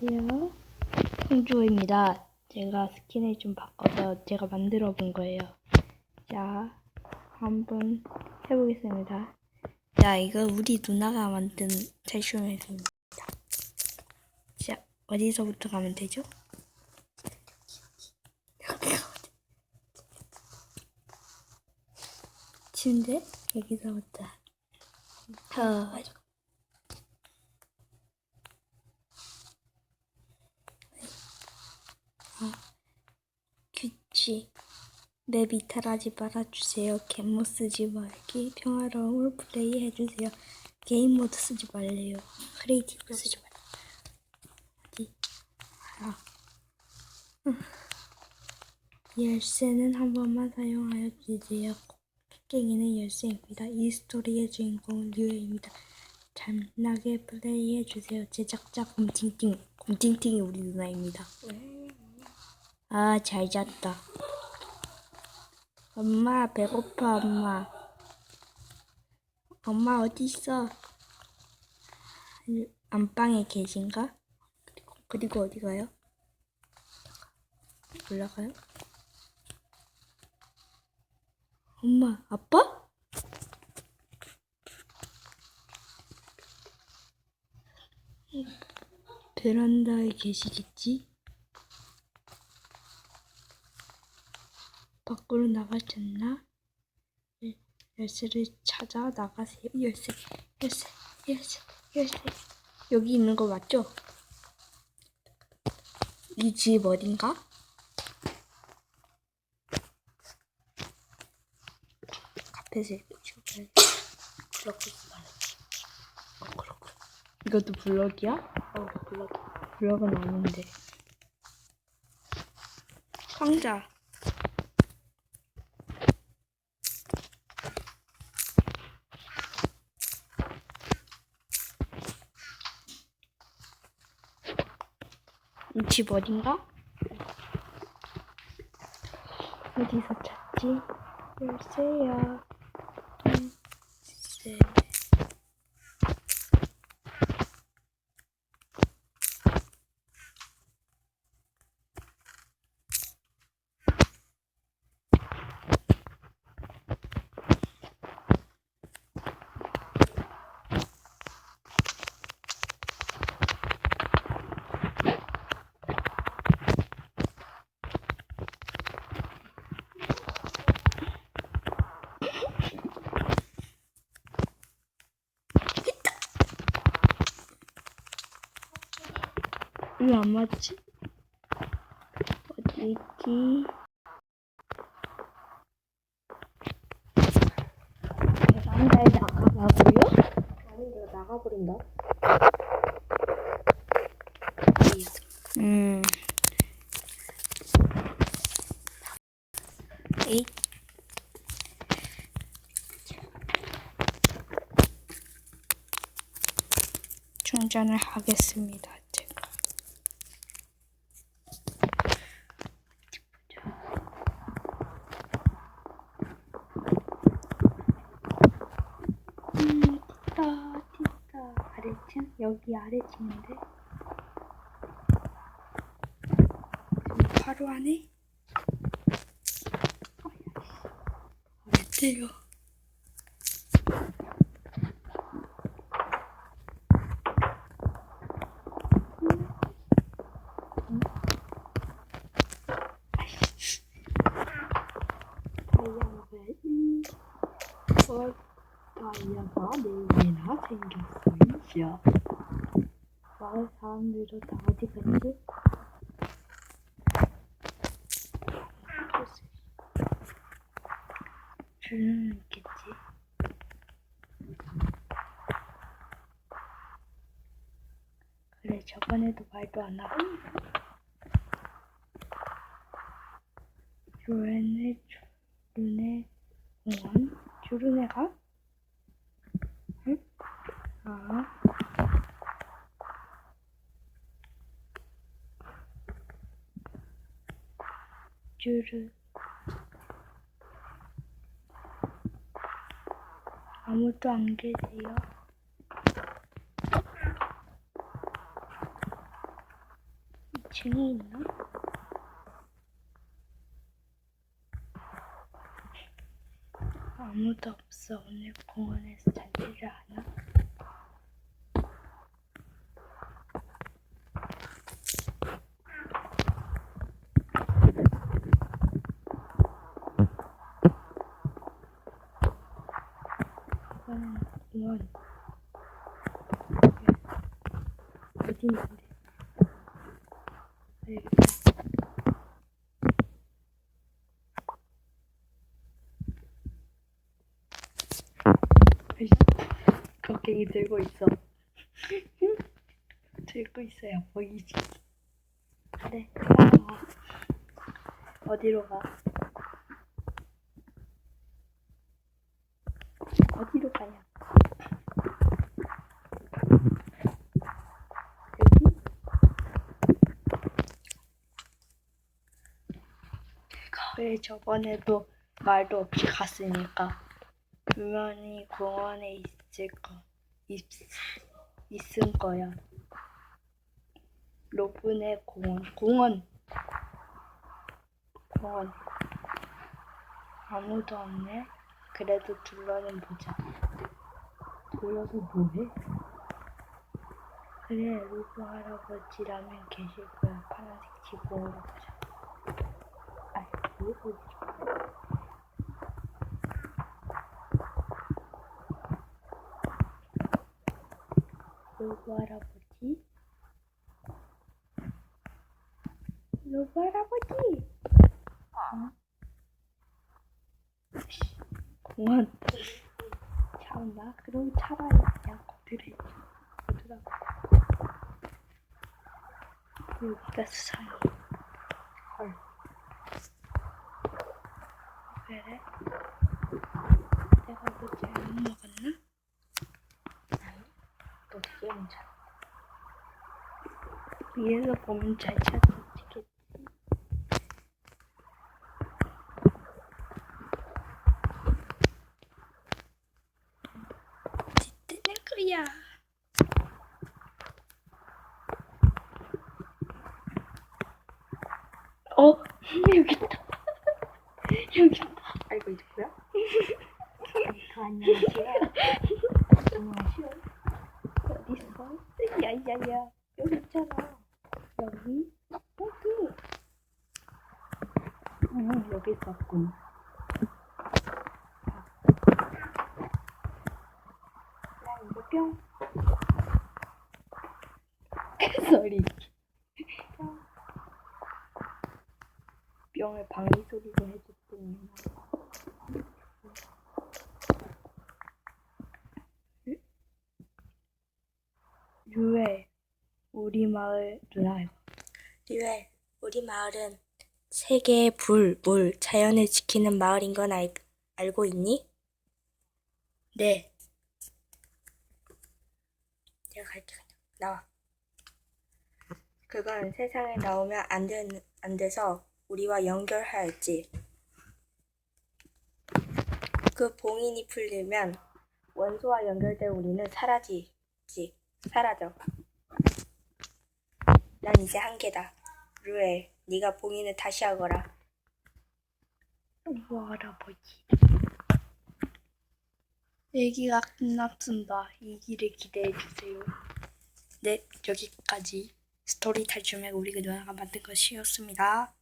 안녕하세요. 홍주호입니다. 제가 스킨을 좀 바꿔서 제가 만들어 본 거예요. 자, 한번 해보겠습니다. 자, 이거 우리 누나가 만든 탈춤에서입니다. 자, 어디서부터 가면 되죠? 침대? 여기서부터. 더. 규칙. 맵 이탈하지 말아주세요. 갯모 쓰지 말기. 평화로움을 플레이 해주세요. 게임 모드 쓰지 말래요. 크리에이티브 쓰지 말래요. 어디? 아. 음. 열쇠는 한 번만 사용하여 주세요. 깽이는 열쇠입니다. 이 스토리의 주인공은 류에입니다. 잘나게 플레이해 주세요. 제작자 곰팅팅. 곰팅팅이 우리 누나입니다. 아, 잘 잤다. 엄마, 배고파, 엄마. 엄마, 어딨어? 안방에 계신가? 그리고, 그리고 어디 가요? 올라가요? 엄마, 아빠? 베란다에 계시겠지? 밖으로 나가셨나? 열- 열쇠를 찾아 나가세요. 열쇠, 열쇠, 열쇠, 열쇠. 여기 있는 거 맞죠? 이 집 어딘가? 카펫을 치워봐야 블럭을 말했지. 어. 이것도 블럭이야? 어, 블럭. 블럭은 아닌데. 상자. 집 어딘가? 어디서 찾지? 열쇠야. 열쇠. 왜 안 맞지? 어디 있지? 베란다에 나가라고요? 아니 내가 나가버린다. 음. 에이. 충전을 하겠습니다. 제가. 어디 보자. 음, tis다, tis다. 아래층? 여기 아래층인데? 바로 안에? 왜 때려? 다이아가 이 어, 다이아가 네 개나 생겼어요. 마을 사람들도 다 어디 갔지? 줄은 있겠지. 그래, 저번에도 말도 안 하고. 주연의 주른의 공원? 주른의가? 응? 아. 주르. 아무도 안 계세요. 2층에 있나? 아무도 없어. 오늘 공원에서 잔디를 하나? 이거는 공원. 어디 있는데? 곡괭이 들고 있어. 들고 있어야 보이지. 따라와. 어디로 가? 어디로 가냐? 여기? 왜 저번에도 말도 없이 갔으니까 분명히 공원에 있을 거 있, 있을 거야. 로브네 공원 공원 공원 아무도 없네. 그래도 둘러는 보자. 둘러서 뭐해? 그래 로브 할아버지라면 계실 거야. 파란색 지붕으로 가자. 아, 로브 로브 할아버지? 로브 할아버지! 어? 씨, 공원. 참나? 그럼 차라리 그냥 거들해. 거들라고. 여기가 수상해. 그래? 내가 뭐 잘못 먹었나? 너 되게 괜찮아. 위에서 보면 잘 찾아지겠지. 뒤뜨는 거야. 어, 여기 있다. 여기 있다. 알고 있고요? 저 안녕하세요. 안녕하세요. 어디 있어? 야야야, 여기 있잖아. 여기, 여기. 응, 여기 있었군. 야, 이거 뿅. 그 소리. 뿅을 방귀 소리로 해줬더니. 류에 우리 마을 이거. 류에 우리 마을은 세계의 불, 물, 자연을 지키는 마을인 건 알, 알고 있니? 네. 내가 갈게 그냥. 나와. 그건 세상에 나오면 안, 되, 안 돼서 우리와 연결하였지. 그 봉인이 풀리면 원소와 연결된 우리는 사라지지. 사라져. 난 이제 한계다. 루에, 네가 봉인을 다시 하거라. 우와, 할아버지. 얘기가 끝났습니다. 이 길을 기대해 주세요. 네, 여기까지 스토리 탈춤의 우리 그 누나가 만든 것이었습니다.